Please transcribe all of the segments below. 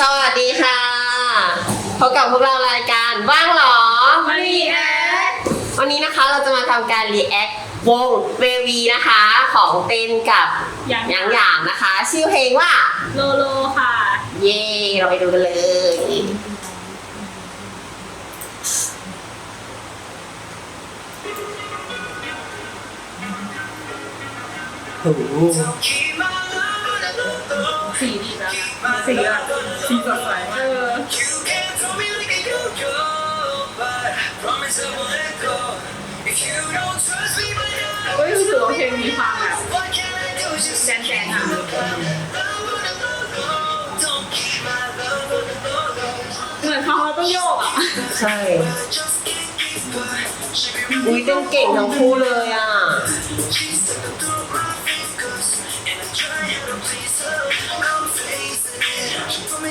สวัสดีค่ะพบกับพวกเรารายการว่างเหรอมารีแอควันนี้นะคะเราจะมาทำการรีแอควงเววีนะคะ ของเต้นกับอย่างหยางหยางนะคะ ชื่อเพลงว่า โลโลค่ะ เย่เราไปดูกันเลยโอ้โห สีดีแล้วนะสีอะสีสดใสเออเฮ้ยรู้สึกว่าเพลงมีความแบบแดนแดนอะเหมือนเขาต้องโยกอะใช่อุ้ยเต้นเก่งทั้งคู่เลยอะ ไม่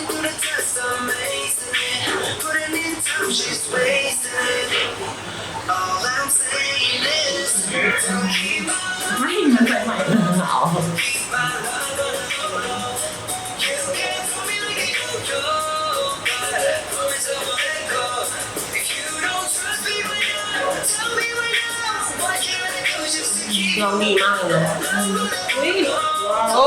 เหมือนใส่ใหม่ เอา ร้องดีมากเลยนะ อุ้ย โอ้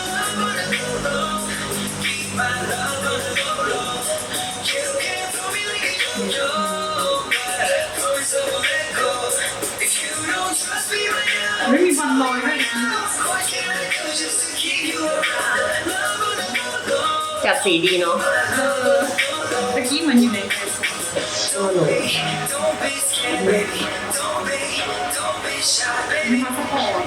ไม่มีบอลลอยด้วยนะจับสีดีเนาะเออตะกี้เหมือนอยู่ในไอโฟนโอ้หนูมีพาสปอร์ต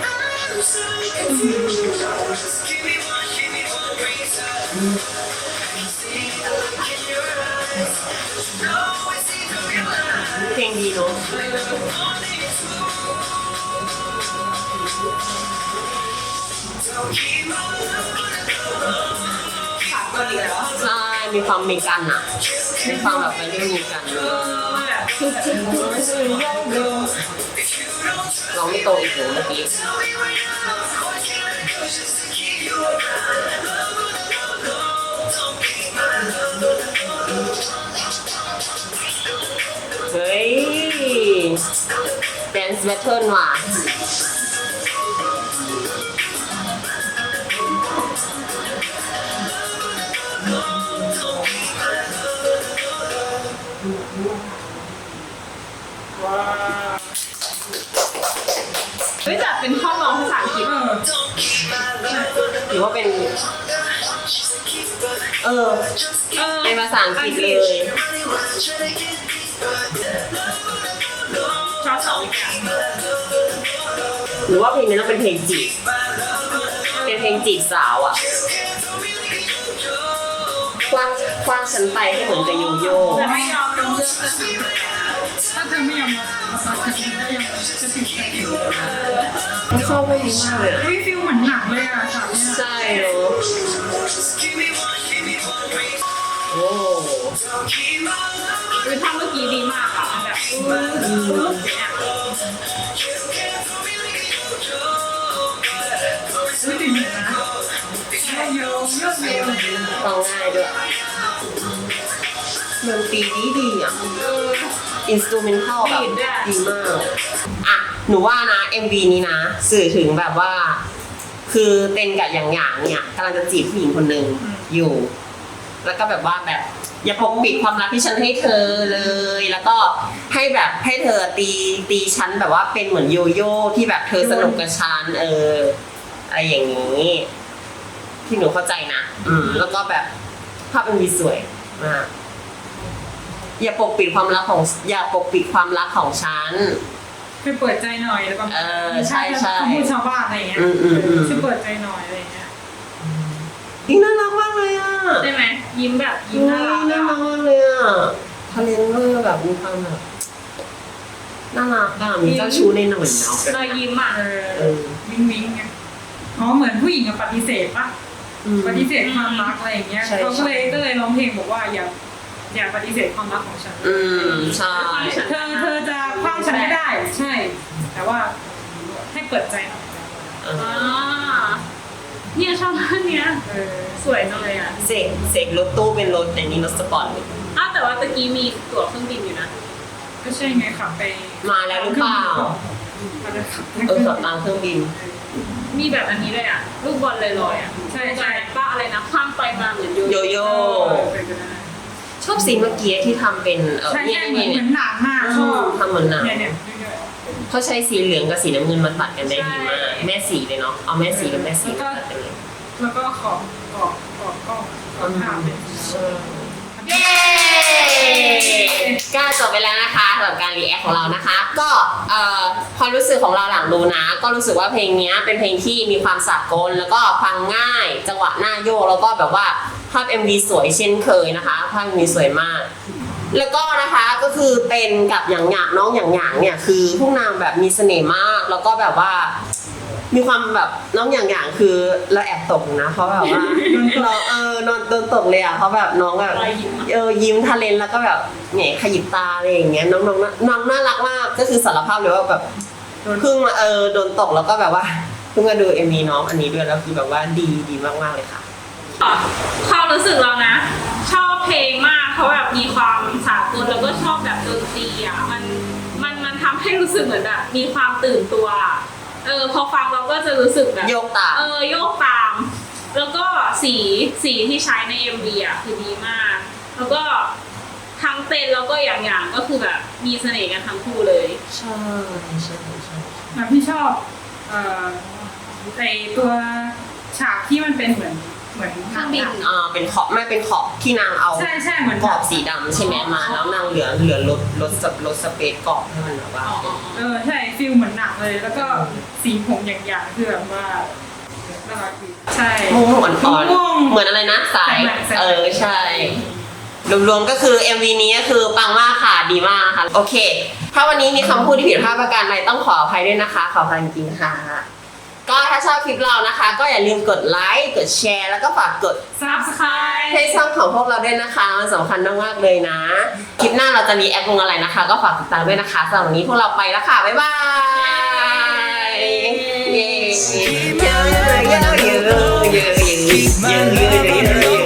เพลงดีเนาะ ขาดตัวอีกแล้วใช่มีความเมกันอะมีความแบบไปเรื่องมีกันเร้องไม่โตอีกเลยเมื่อกี้เฮ้ย Dance Battle ว่ะ เฮ้ยแต่เป็นข้อร้องภาษาอังกฤษหรือว่าเป็น เออเออเป็นภาษาอังกฤษเลยชอบสองอย่างหรือว่าเพลงนี้ต้องเป็นเพลงจีบเป็นเพลงจีบสาวอะกว้างกว้างฉันไปให้เหมือนกับโยโย่แต่ไม่ ยอมลงเลือกเสื้อสีถ้าเธอไม่ยอมมาภาษาอังกฤษก็ยังจะติดใจอยู่ไม่ชอบเพลงนี้มากเลยอะเฮ้ยฟิลเหมือนหนังเลยอะฉากเนี้ยใช่เนอะโอ้คือท่าเมื่อกี้ดีมากอะแบบปึ๊บเนี่ยไม่ติดเลยนะโยโยโยโยฟังง่ายด้วยดนตรีดีดีๆอะอิ อินสตูเมนทัลแบบดีมากอะหนูว่านะ MV นี้นะ สื่อถึงแบบว่า คือเต้นกับอย่างอย่างๆเนี่ยกำลังจะจีบผู้หญิงคนหนึ่งอยู่ แล้วก็แบบว่าแบบอย่าปกปิดความรักที่ฉันให้เธอเลย แล้วก็ให้แบบให้เธอตีตีฉันแบบว่าเป็นเหมือนโยโย่ที่แบบเธอสนุกกับฉันเอออะไรอย่างนี้ ที่หนูเข้าใจนะ อืม แล้วก็แบบภาพมันมีสวยมาก อย่าปกปิดความรักของ อย่าปกปิดความรักของฉัน คือเปิดใจหน่อยแล้วก็เออใช่ใช่คำพูดชาวบ้านอะไรอย่างเงี้ยอืมอืมอืมคือเปิดใจหน่อยอะไรอย่างเงี้ยนี่น่ารักมากเลยอะใช่ไหมยิ้มแบบยิ้มน่ารักน่าอะรักมากเลยอะทะเลนเวอร์แบบมีความแบบน่ารักอะมีเจ้าชู้ในหน่อยเนาะรอยยิ้มอะเอเอออวิงวิงไงอ๋อเหมือนผู้หญิงกับปฏิเสธปะอืมปฏิเสธความรักอะไรอย่างเงี้ยใช่เขาก็เลยใช่ก็เลยร้องเพลงบอกว่าอย่า อย่าปฏิเสธความรักของฉันอืมใช่เธอเธอจะคว้างฉันไม่ได้ ใช่ แต่ว่าให้เปิดใจหน่อยเออ่าอเนี่ยชอบท่านเนี้ยเออสวยจังเลยอะเสกเสกรถตู้เป็นรถในนี้รถสปอร์ตเลยอ้าวแต่ว่าตะกี้มีตั๋วเครื่องบินอยู่นะก็ใช่ไงขับไปมาแล้วหรือเปล่ามาแล้วขับเออขับตามเครื่องบิน มีแบบอันนี้ด้วยอะลูกบอลลอยๆอะใช่ใช่ใช่ป้าอะไรนะคว้างไปมาเหมือนโยโยโย่โย่ เออไปกันได้ ชอบซีนเมื่อกี้ที่ทำเป็นเออใช่เนี่ยใช่เหมือนเนี่ยเหมืเนี่อยนหนามมากชอือมบทำเหมือนหนังเนี่ยเนี่ยเรื่อยเขาใช้สีเหลืองกับสีน้ำเงินมาตัดกันได้ดีมากแม่สีเลยเนาะเอาแม่สีกับแม่สีมาตัดกันเลยๆแล้วก็ขอบขอบขอบกล้องขอบภาพเลยเย้ก็จบไปแล้วนะคะสำหรับการรีแอคของเรานะคะ ก็เอ่อความรู้สึกของเราหลังดูนะ ก็รู้สึกว่าเพลงเนี้ยเป็นเพลงที่มีความสากลแล้วก็ฟังง่าย จังหวะหน้าโยกแล้วก็แบบว่าภาพ MV สวยเช่นเคยนะคะ ภาพ MV สวยมาก แล้วก็นะคะก็คือเต้นกับหยางหยางน้องหยางหยางเนี่ยคือพวกนางแบบมีเสน่ห์มาก แล้วก็แบบว่า มีความแบบน้องหยางหยางคือเราแอบตกนะเพราะแบบว่าเราเออนอนโดนตกเลยอะเพราะแบบน้องแบบรอยยิ้มอะเออยิ้มทะเลนแล้วก็แบบเหน่ขยิบตาอะไรอย่างเงี้ยน้องน้องน้องน่ารักมากก็คือสารภาพเลยว่าแบบเพิ่งมาเออโดนตกแล้วก็แบบว่าเพิ่งมาดูเอ็มีน้องอันนี้ด้วยแล้วคือแบบว่าดีดีมากๆเลยค่ะ ความรู้สึกเรานะ ชอบเพลงมากเพราะแบบมีความสากลแล้วก็ชอบแบบดนตรีอะมันมันมันทำให้รู้สึกเหมือนแบบมีความตื่นตัวอะเออพอฟังเราก็จะรู้สึกแบบโยกตามเออโยกตาม แล้วก็สีสีที่ใช้ใน MV อะคือดีมาก แล้วก็ทั้งเต้นแล้วก็อย่างอย่างก็คือแบบมีเสน่ห์กันทั้งคู่เลย ใช่ใช่ใช่แบบพี่ชอบเอ่อไอตัวฉากที่มันเป็นเหมือน เหมือนเครื่องบิน อ่าเป็นขอบไม่เป็นขอบที่นางเอาใช่ใช่เหมือนกรอบสีดำใช่ไหมมา แล้วนางเหลือเหลือลดลดสลดสเปซกรอบให้มันแบบว่าอ๋ออ๋อเออใช่ฟิลเหมือนหนังเลย แล้วก็สีผมอย่างๆคือแบบว่าน่ารักดีใช่ ม่วงเหมือนอ่อนม่วงเหมือนอะไรนะสายสายไหมสายไหม เออใช่ รวมๆก็คือ MV นี้ก็คือปังมากค่ะดีมากค่ะ โอเค ถ้าวันนี้มีคำพูดที่ผิดพลาดประการใดต้องขออภัยด้วยนะคะ ขออภัยจริงๆค่ะ ก็ถ้าชอบคลิปเรานะคะ ก็อย่าลืมกดไลค์กดแชร์แล้วก็ฝากกด ซับสไครให้ช่องของพวกเราด้วยนะคะมันสำคัญมากๆเลยนะ คลิปหน้าเราจะมีแอปลงอะไรนะคะ ก็ฝากติดตามด้วยนะคะสำหรับวันนี้พวกเราไปแล้วค่ะ บ๊ายบาย